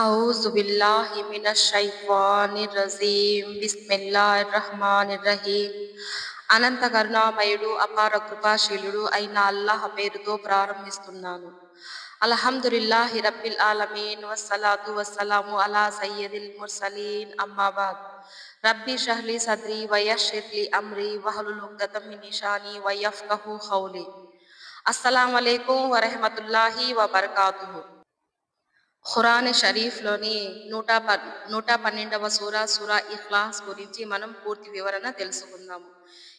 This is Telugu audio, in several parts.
أعوذ بالله من الشيطان الرجيم بسم الله الرحمن الرحيم అనంత కరుణామయుడు అపార కృపాశీలుడు అయిన అల్లాహ్ పేరుతో ప్రారంభిస్తున్నాను అల్హమ్దులిల్లాహి రబ్బిల్ ఆలమీన్ వస్సలాతు వస్సలాము అలా సయ్యదిల్ ముర్సలీన్ అమ్మాబాద్ రబ్బి షహ్లి సద్రి వయషిర్లి అమ్రి వహలుల్ ఉగ్దతం మిన్ నిషాని వయఫ్కహు ఖౌలి అస్సలాము అలైకుం వరహమతుల్లాహి వబర్కాతుహు ఖురాన్ షరీఫ్లోని నూట ప నూట పన్నెండవ సూరా సూరా ఇఖ్లాస్ గురించి మనం పూర్తి వివరణ తెలుసుకుందాము.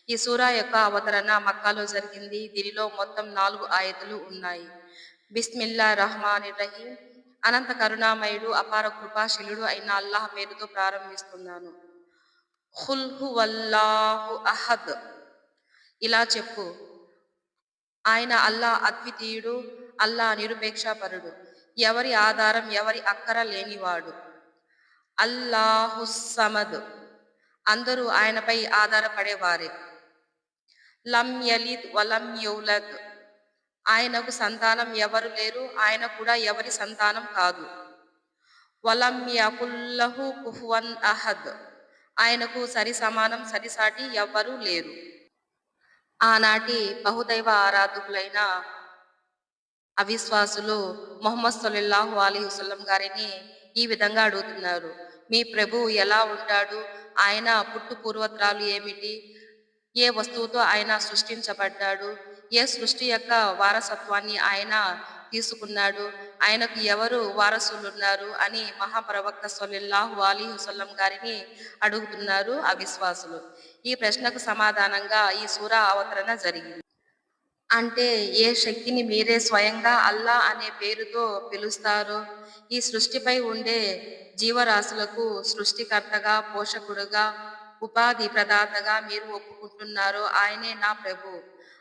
ఈ సూరా యొక్క అవతరణ మక్కాలో జరిగింది. దీనిలో మొత్తం నాలుగు ఆయతులు ఉన్నాయి. బిస్మిల్లా రహమాన్ రహీం. అనంత కరుణామయుడు అపార కృపాశీలుడు అయిన అల్లాహ్ పేరుతో ప్రారంభిస్తున్నాను. హుల్హు వల్లాహు అహద్. ఇలా చెప్పు. ఆయన అల్లా అద్వితీయుడు అల్లా నిరుపేక్షాపరుడు. ఎవరి ఆధారం ఎవరి అక్కర లేనివాడు. అల్లాహుస్సమద్ అందరూ ఆయనపై ఆధారపడేవారే. లం యలిద్ వలం యౌలద్ ఆయనకు సంతానం ఎవరు లేరు ఆయన కూడా ఎవరి సంతానం కాదు. వలం యకుల్లహు కుహువన్ అహద్. ఆయనకు సరి సమానం సరిసాటి ఎవ్వరూ లేరు. ఆనాటి బహుదైవ ఆరాధకులైన అవిశ్వాసులు మొహమ్మద్ సొల్లాహు అలీ వసలం గారిని ఈ విధంగా అడుగుతున్నారు. మీ ప్రభు ఎలా ఉంటాడు? ఆయన పుట్టు పూర్వత్రాలు ఏమిటి? ఏ వస్తువుతో ఆయన సృష్టించబడ్డాడు? ఏ సృష్టి యొక్క వారసత్వాన్ని ఆయన తీసుకున్నాడు? ఆయనకు ఎవరు వారసులున్నారు? అని మహాప్రవక్త సొలిల్లాహు అలీ హుసల్లం గారిని అడుగుతున్నారు అవిశ్వాసులు. ఈ ప్రశ్నకు సమాధానంగా ఈ సూర అవతరణ జరిగింది. అంటే ఏ శక్తిని మీరే స్వయంగా అల్లా అనే పేరుతో పిలుస్తారు ఈ సృష్టిపై ఉండే జీవరాశులకు సృష్టికర్తగా పోషకుడుగా ఉపాధి ప్రదాతగా మీరు ఒప్పుకుంటున్నారు ఆయనే నా ప్రభు.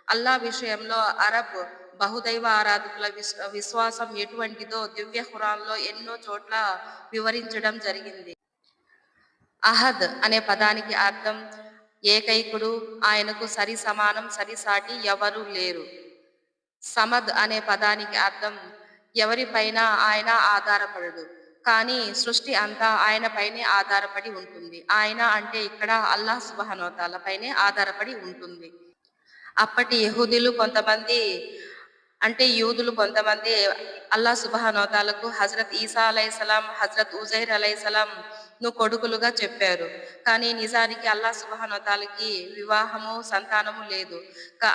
అల్లా విషయంలో అరబ్ బహుదైవ ఆరాధకుల విశ్వాసం ఎటువంటిదో దివ్య హురాన్లో ఎన్నో చోట్ల వివరించడం జరిగింది. అహద్ అనే పదానికి అర్థం ఏకైకుడు ఆయనకు సరి సమానం సరిసాటి ఎవరూ లేరు. సమద్ అనే పదానికి అర్థం ఎవరిపైన ఆయన ఆధారపడడు. కానీ సృష్టి అంతా ఆయన పైనే ఆధారపడి ఉంటుంది. ఆయన అంటే ఇక్కడ అల్లాహ్ సుబహనోతాల పైనే ఆధారపడి ఉంటుంది. అప్పటి యహూదీలు కొంతమంది అంటే యూదులు కొంతమంది అల్లా సుబహనోతాలకు హజరత్ ఈసా అలైసలాం హజరత్ ఉజైర్ అలైసలాం ను కొడుకులుగా చెప్పారు. కానీ నిజానికి అల్లా సుబహనోతాలకి వివాహము సంతానము లేదు.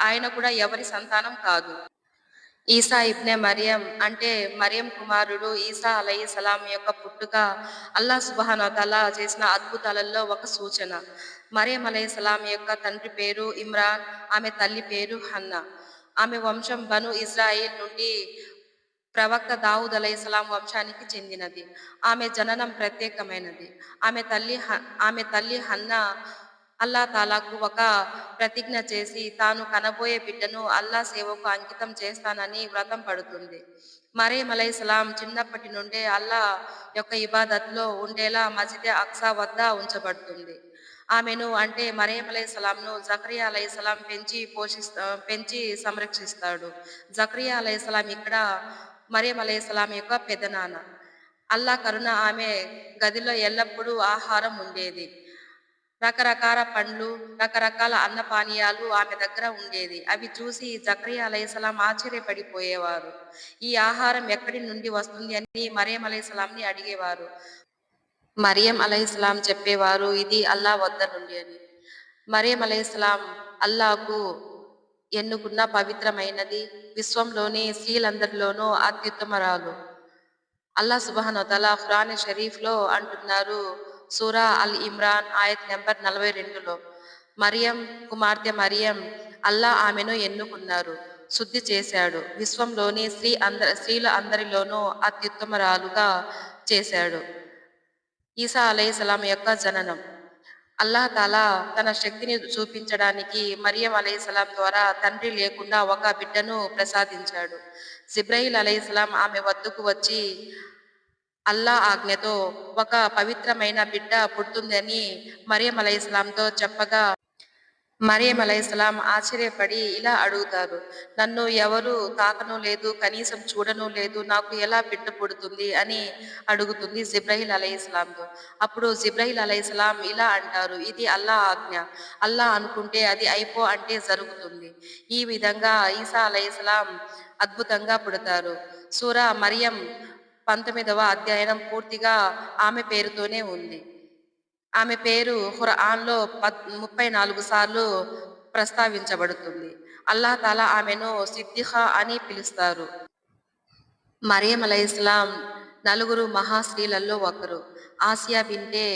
ఆయన కూడా ఎవరి సంతానం కాదు. ఈసా ఇబ్నే మరియం అంటే మరియం కుమారుడు ఈసా అలై సలాం యొక్క పుట్టుక అల్లా సుబహానోతాల చేసిన అద్భుతాలలో ఒక సూచన. మరియం అలహి సలాం యొక్క తండ్రి పేరు ఇమ్రాన్ ఆమె తల్లి పేరు హన్నా. ఆమె వంశం బను ఇజ్రాయిల్ నుండి ప్రవక్త దావుద్ అలైసలాం వంశానికి చెందినది. ఆమె జననం ప్రత్యేకమైనది. ఆమె తల్లి ఆమె తల్లి హన్న అల్లా తాలాకు ఒక ప్రతిజ్ఞ చేసి తాను కనబోయే బిడ్డను అల్లా సేవకు అంకితం చేస్తానని వ్రతం పడుతుంది. మరేం అలైసలాం చిన్నప్పటి నుండే అల్లా యొక్క ఇబాదత్లో ఉండేలా మజిద్ అక్సా వద్ద ఉంచబడుతుంది. ఆమెను అంటే మరేం అలైసలాంను జక్రియా అలైసలాం పెంచి పోషిస్తా పెంచి సంరక్షిస్తాడు. జక్రియా అలైసలాం ఇక్కడ మరియం అలైహిస్సలాం యొక్క పెదనాన్న. అల్లా కరుణ ఆమె గదిలో ఎల్లప్పుడూ ఆహారం ఉండేది. రకరకాల పండ్లు రకరకాల అన్న పానీయాలు ఆమె దగ్గర ఉండేది. అవి చూసి జక్రియా అలైహిస్సలాం ఆశ్చర్యపడిపోయేవారు. ఈ ఆహారం ఎక్కడి నుండి వస్తుంది అని మరియం అలైహిస్సలాంని అడిగేవారు. మరియం అలైహిస్సలాం చెప్పేవారు ఇది అల్లా వద్ద నుండి అని. మరియం అలైహిస్సలాం అల్లాకు ఎన్నుకున్న పవిత్రమైనది. విశ్వంలోని స్త్రీలందరిలోనూ అత్యుత్తమరాలు. అల్లా సుబహానతల ఖురాన్ షరీఫ్లో అంటున్నారు. సూరా అల్ ఇమ్రాన్ ఆయత్ నెంబర్ నలభై రెండులో మరియం కుమార్తె మరియం అల్లా ఆమెను ఎన్నుకున్నారు శుద్ధి చేశాడు. విశ్వంలోని స్త్రీ అంద స్త్రీల అందరిలోనూ అత్యుత్తమరాలుగా చేశాడు. ఈసా అలైహిస్లాం యొక్క జననం. అల్లాహ్ తాలా తన శక్తిని చూపించడానికి మరియం అలైహిస్సలాం ద్వారా తండ్రి లేకుండా ఒక బిడ్డను ప్రసాదించాడు. జిబ్రహీల్ అలైహిస్సలాం ఆమె వద్దకు వచ్చి అల్లా ఆజ్ఞతో ఒక పవిత్రమైన బిడ్డ పుడుతుందని మరియం అలైస్లాంతో చెప్పగా మరియం అలైహిస్సలాం ఆశ్చర్యపడి ఇలా అడుగుతారు. నన్ను ఎవరు తాకను లేదు కనీసం చూడను లేదు నాకు ఎలా బిడ్డ పుడుతుంది అని అడుగుతుంది జిబ్రహిల్ అలైహిస్సలాంతో అప్పుడు జిబ్రహిల్ అలైహిస్సలాం ఇలా అంటారు ఇది అల్లా ఆజ్ఞ. అల్లా అనుకుంటే అది అయిపో అంటే జరుగుతుంది. ఈ విధంగా ఈసా అలైహిస్సలాం అద్భుతంగా పుడతారు. సూరా మరియం పంతొమ్మిదవ అధ్యయనం పూర్తిగా ఆమె పేరుతోనే ఉంది. ఆమె పేరు ఖురాన్లో పద్ ముప్పై నాలుగు సార్లు ప్రస్తావించబడుతుంది. అల్లా తాలా ఆమెను సిద్దిహా అని పిలుస్తారు. మరియం అలైహిస్లాం నలుగురు మహాస్త్రీలలో ఒకరు. ఆసియా బింటే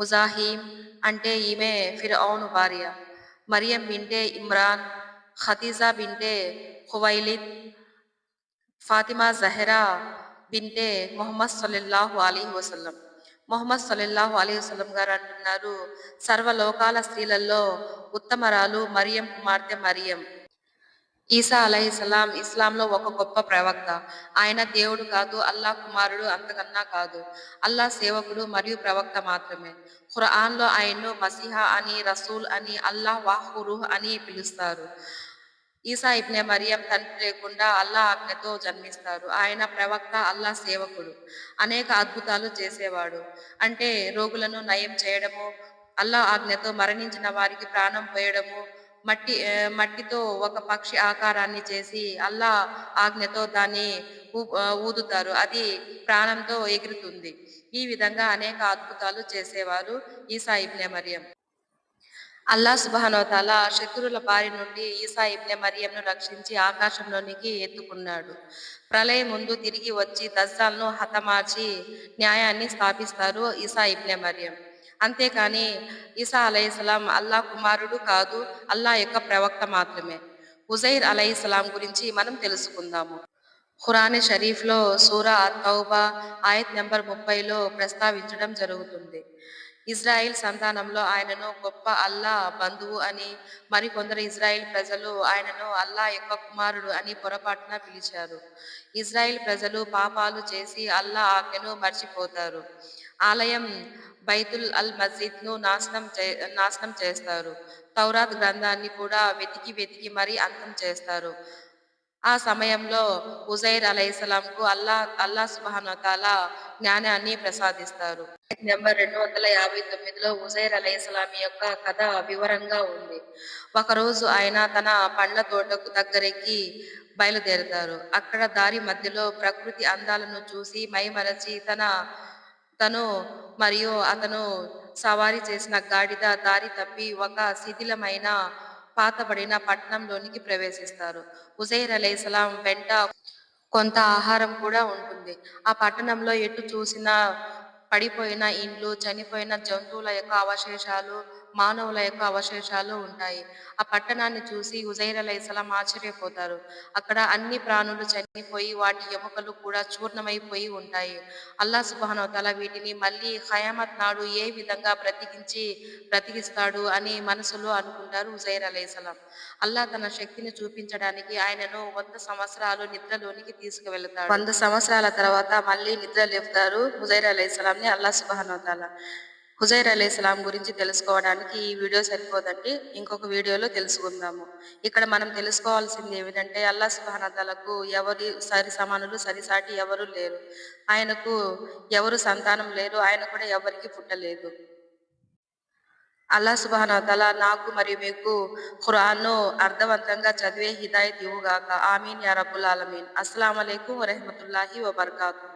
ముజాహీం అంటే ఈమె ఫిర్ఔను భార్య. మరియం బింటే ఇమ్రాన్ ఖతీజా బింటే ఖువైలిద్ ఫాతిమా జహరా బింటే మొహమ్మద్ సల్లల్లాహు అలీ వసల్లం. మొహమ్మద్ సల్లల్లాహు అలీ వసల్లం గారు అంటున్నారు సర్వలోకాల స్త్రీలలో ఉత్తమరాలు మరియం కుమార్తె మరియం. ఈసా అలహిస్లాం ఇస్లాంలో ఒక గొప్ప ప్రవక్త. ఆయన దేవుడు కాదు అల్లా కుమారుడు అంతకన్నా కాదు. అల్లా సేవకుడు మరియు ప్రవక్త మాత్రమే. ఖురాన్లో ఆయన్ను మసిహా అని రసూల్ అని అల్లాహ్ వాహురుహ్ అని పిలుస్తారు. ఈసా ఇబ్నే మరియం తండ్రి లేకుండా అల్లా ఆజ్ఞతో జన్మిస్తారు ఆయన ప్రవక్త అల్లా సేవకుడు. అనేక అద్భుతాలు చేసేవాడు. అంటే రోగులను నయం చేయడము అల్లా ఆజ్ఞతో మరణించిన వారికి ప్రాణం పోయడము మట్టి మట్టితో ఒక పక్షి ఆకారాన్ని చేసి అల్లా ఆజ్ఞతో దాన్ని ఊదుతారు. అది ప్రాణంతో ఎగురుతుంది. ఈ విధంగా అనేక అద్భుతాలు చేసేవారు ఈసా ఇబ్నే మరియం. అల్లా సుబహానోతాల శత్రువుల బారి నుండి ఈసా ఇబ్నె మరియంను రక్షించి ఆకాశంలోనికి ఎత్తుకున్నాడు. ప్రళయం ముందు తిరిగి వచ్చి దజ్జాల్ను హతమార్చి న్యాయాన్ని స్థాపిస్తారు ఈసా ఇబ్నె మరియం. అంతేకాని ఈసా అలైహిస్సలాం అల్లా కుమారుడు కాదు అల్లా యొక్క ప్రవక్త మాత్రమే. ఉజైర్ అలైహిస్సలాం గురించి మనం తెలుసుకుందాము. ఖురాన్ షరీఫ్లో సూరా తౌబా ఆయత్ నెంబర్ ముప్పైలో ప్రస్తావించడం జరుగుతుంది. ఇజ్రాయిల్ సంతానంలో ఆయనను గొప్ప అల్లా బంధువు అని మరికొందరు ఇజ్రాయిల్ ప్రజలు ఆయనను అల్లా యొక్క కుమారుడు అని పొరపాటున పిలిచారు. ఇజ్రాయిల్ ప్రజలు పాపాలు చేసి అల్లా ఆజ్ఞను మర్చిపోతారు. ఆలయం బైతుల్ అల్ మస్జిద్ను నాశనం చే నాశనం చేస్తారు. తౌరాత్ గ్రంథాన్ని కూడా వెతికి వెతికి మరీ అంతం చేస్తారు. ఆ సమయంలో ఉజైర్ అలైహిస్సలాంకు అల్లా అల్లా సుబానతాల జ్ఞానాన్ని ప్రసాదిస్తారు. నెంబర్ రెండు వందల యాభై తొమ్మిదిలో ఉజైర్ అలైహిస్సలాం యొక్క కథ వివరంగా ఉంది. ఒకరోజు ఆయన తన పండ్ల తోటకు దగ్గరికి బయలుదేరుతారు. అక్కడ దారి మధ్యలో ప్రకృతి అందాలను చూసి మైమరచి తన తను మరియు అతను సవారీ చేసిన గాడిద దారి తప్పి ఒక శిథిలమైన పాతబడిన పట్టణంలోనికి ప్రవేశిస్తారు. హుజైర్ అలైసలాం వెంట కొంత ఆహారం కూడా ఉంటుంది. ఆ పట్టణంలో ఎటు చూసినా పడిపోయిన ఇండ్లు చనిపోయిన జంతువుల యొక్క అవశేషాలు మానవుల యొక్క అవశేషాలు ఉంటాయి. ఆ పట్టణాన్ని చూసి ఉజైర్ అలైహిస్సలాం ఆశ్చర్యపోతారు. అక్కడ అన్ని ప్రాణులు చనిపోయి వాటి ఎముకలు కూడా చూర్ణమైపోయి ఉంటాయి. అల్లా సుబానవతాల వీటిని మళ్ళీ ఖయామత్ నాడు ఏ విధంగా బ్రతికించి బ్రతికిస్తాడు అని మనసులో అనుకుంటారు ఉజైర్ అలైహిస్సలాం అల్లా తన శక్తిని చూపించడానికి ఆయనను వంద సంవత్సరాలు నిద్రలోనికి తీసుకువెళతాడు. వంద సంవత్సరాల తర్వాత మళ్ళీ నిద్ర లేపుతారు హుజైర్ అలైహిస్సలాం ని అల్లా సుబానవతాల హుజైర్ అలైహిస్సలాం గురించి తెలుసుకోవడానికి ఈ వీడియో సరిపోదండి ఇంకొక వీడియోలో తెలుసుకుందాము. ఇక్కడ మనం తెలుసుకోవాల్సింది ఏమిటంటే అల్లా సుబానతలకు ఎవరి సరి సమానులు సరిసాటి ఎవరు లేరు. ఆయనకు ఎవరు సంతానం లేరు ఆయన కూడా ఎవరికి పుట్టలేదు. అల్లా సుబానతల నాకు మరియు మీకు ఖురాన్ను అర్థవంతంగా చదివే హిదాయత్ ఇవ్వుగాక ఆమీన్ యా రబ్బుల్ ఆలమీన్. అస్సలం అయికు వరహమతుల్లాహి వబర్కాతు.